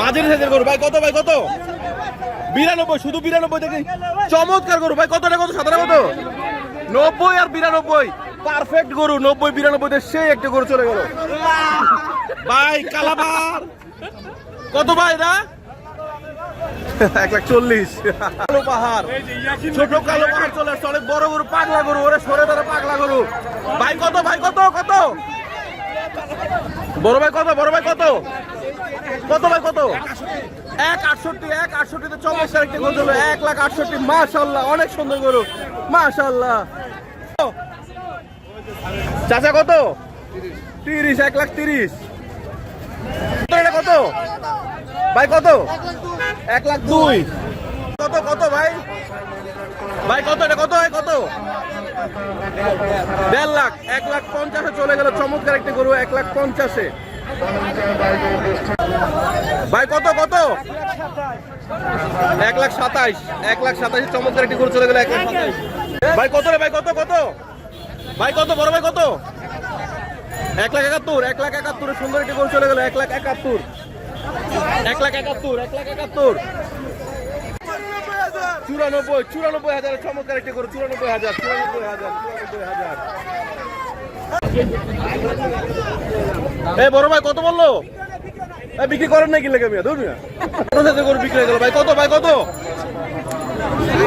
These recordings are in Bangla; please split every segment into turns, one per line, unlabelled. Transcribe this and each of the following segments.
মাঝের সাইজের গরু। ভাই, কত ভাই, কত? বিরানব্বই, শুধু বিরানব্বই দেখি। চমৎকার গরু। ভাই, কতটা, কত? সাতারা কত নব্বই আর বিরানব্বই। পারফেক্ট গরু। নব্বই, বিরানব্বই সেই একটা গরু চলে গেল। ভাই, কালাবার। কত ভাই না এক লাখ চল্লিশ। কালো পাহাড়। ছোট কালো পাহাড় চলে আসছে। বড় গরু, পাগলা গরু। ওরে সরে ধরে, পাগলা গরু। ভাই, কত ভাই, কত কত? বড় ভাই কত, বড় ভাই কত? কত ভাই কত? এক আটষট্টি, এক আটষট্টিতে চব্বিশ একটি গরু হলো এক লাখ আটষট্টি, মাশাল্লাহ, অনেক সুন্দর গরু। মাশাল্লাহ। চাচা কত? তিরিশ, এক লাখ তিরিশ। কত? ভাই কত? এক লাখ দুই। কত কত ভাই ভাই কত এটা কত ভাই কত দেড় লাখ এক লাখ পঞ্চাশে চলে গেল চমৎকার একটি গরু এক লাখ পঞ্চাশে ভাই কত কত এক লাখ সাতাইশ এক লাখ সাতাইশে চমৎকার একটি গরু চলে গেল এক লাখ ভাই কত রে ভাই কত কত ভাই কত বড় ভাই কত এক লাখ একাত্তর এক লাখ একাত্তরে সুন্দর একটি গরু চলে গেল এক লাখ একাত্তর এক লাখ একাত্তর এক লাখ একাত্তর চুরানব্বই চুরানব্বই হাজার চমৎকার একটি গরু, চুরানব্বই হাজার চুরানব্বই হাজার চুরানব্বই হাজার। বড় ভাই, কত বলল? বিক্রি করেন নাকি লেগে মিয়া? ধর হাজার গরু বিক্রি হয়ে গেল ভাই, কত ভাই, কত?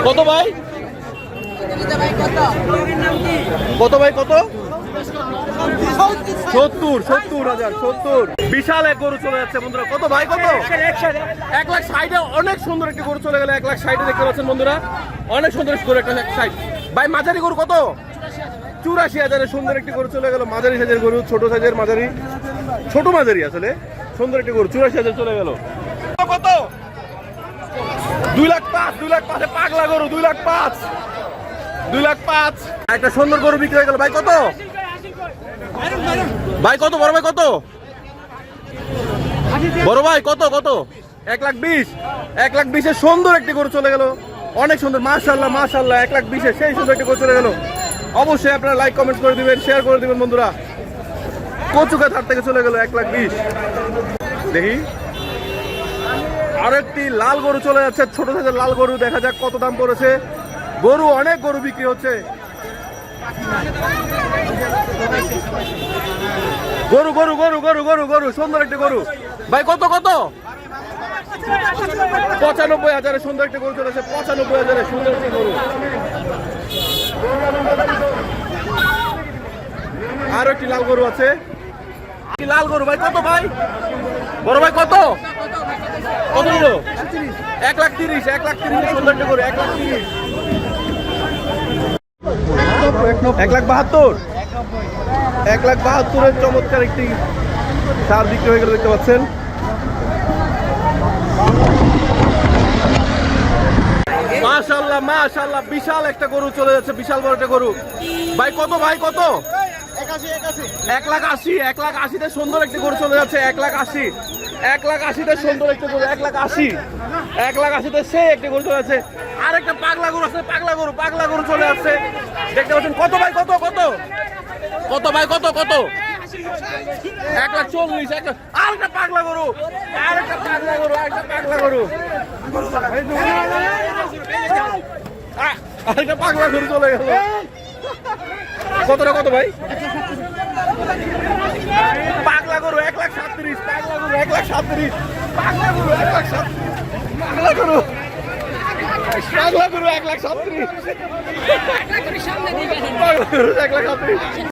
কত ভাই? কত ভাই, কত? সত্তর সত্তর হাজার, সত্তর। বিশাল এক গরু চলে যাচ্ছে বন্ধুরা। কত ভাই কত? এক লাখ ষাটে। অনেক সুন্দর একটি গরু চলে গেল এক লাখ ষাটে দেখতে পাচ্ছেন বন্ধুরা। অনেক সুন্দর গরু একটা ষাট। ভাই মাঝারি গরু কত? চুরাশি হাজারের সুন্দর একটি গরু চলে গেল মাঝারি সাইজের গরু ছোট সাইজের মাঝারি। ছোট মাঝারি আসলে সুন্দর একটি গরু চুরাশি হাজার চলে গেল। কত দুই লাখ পাঁচ দুই লাখ পাঁচে পাগলা গরু দুই লাখ পাঁচ। দুই লাখ পাঁচ। একটা সুন্দর গরু বিক্রি হয়ে গেল ভাই কত? ভাই কত বড় ভাই কত? বড় ভাই, কত কত? এক লাখ বিশ। এক লাখ বিশের সুন্দর একটি গরু চলে গেল। অনেক সুন্দর মাশাল্লাহ মাশাল্লাহ এক লাখ বিশে সেই সুন্দর একটি গরু চলে গেল। অবশ্যই আপনারা লাইক কমেন্ট করে দিবেন শেয়ার করে দিবেন, বন্ধুরা। কচুকা থার থেকে চলে গেল এক লাখ বিশ। দেখি। আরেকটি লাল গরু চলে যাচ্ছে, ছোট সাইজের লাল গরু, দেখা যাক কত দাম পড়েছে। গরু, অনেক গরু বিক্রি হচ্ছে। গরু গরু গরু গরু গরু গরু, সুন্দর একটি গরু। ভাই, কত কত? পঁচানব্বই হাজারে সুন্দর একটি গরু চলেছে, পঁচানব্বই হাজারে সুন্দর একটি গরু। আরও একটি লাল গরু আছে। লাল গরু, ভাই, কত, ভাই? বড় ভাই, কত? কত এক লাখ তিরিশ, এক লাখ তিরিশ, সুন্দর একটি গরু, এক লাখ তিরিশ। এক লাখ বাহাত্তর। এক লাখ বাহাত্তরের চমৎকার একটি সার বিক্রি হয়ে গেল দেখতে পাচ্ছেন। মাশাল্লাহ মাশাল্লাহ বিশাল একটা গরু চলে যাচ্ছে বিশাল বড় একটা গরু। ভাই কত ভাই কত? এক লাখ আশি এক লাখ আশিতে সুন্দর একটি গরু চলে যাচ্ছে এক লাখ আশি। এক লাখ আশিতে সুন্দর একটি গরু, এক লাখ আশি। এক লাখ আশিতে সে একটি গরু চলে যাচ্ছে আর একটা পাগলা গরু আছে, পাগলা গরু পাগলা গরু চলে যাচ্ছে দেখতে পাচ্ছেন, কত ভাই, কত কত? কত ভাই, কত কত? এক লাখ চল্লিশ, এক আর একটা পাগলা গরু আর একটা পাগলা গরু আর একটা পাগলা গরু। আ- আরেকটা পাগলা গরু চলে গেল। কতটা, কত ভাই পাগলা গরু এক লাখ সাতত্রিশ পাগলা গরু এক লাখ সাতত্রিশ পাগলা গরু এক লাখ সাত পাগলা গরু সাতত্রিশ সাতত্রিশ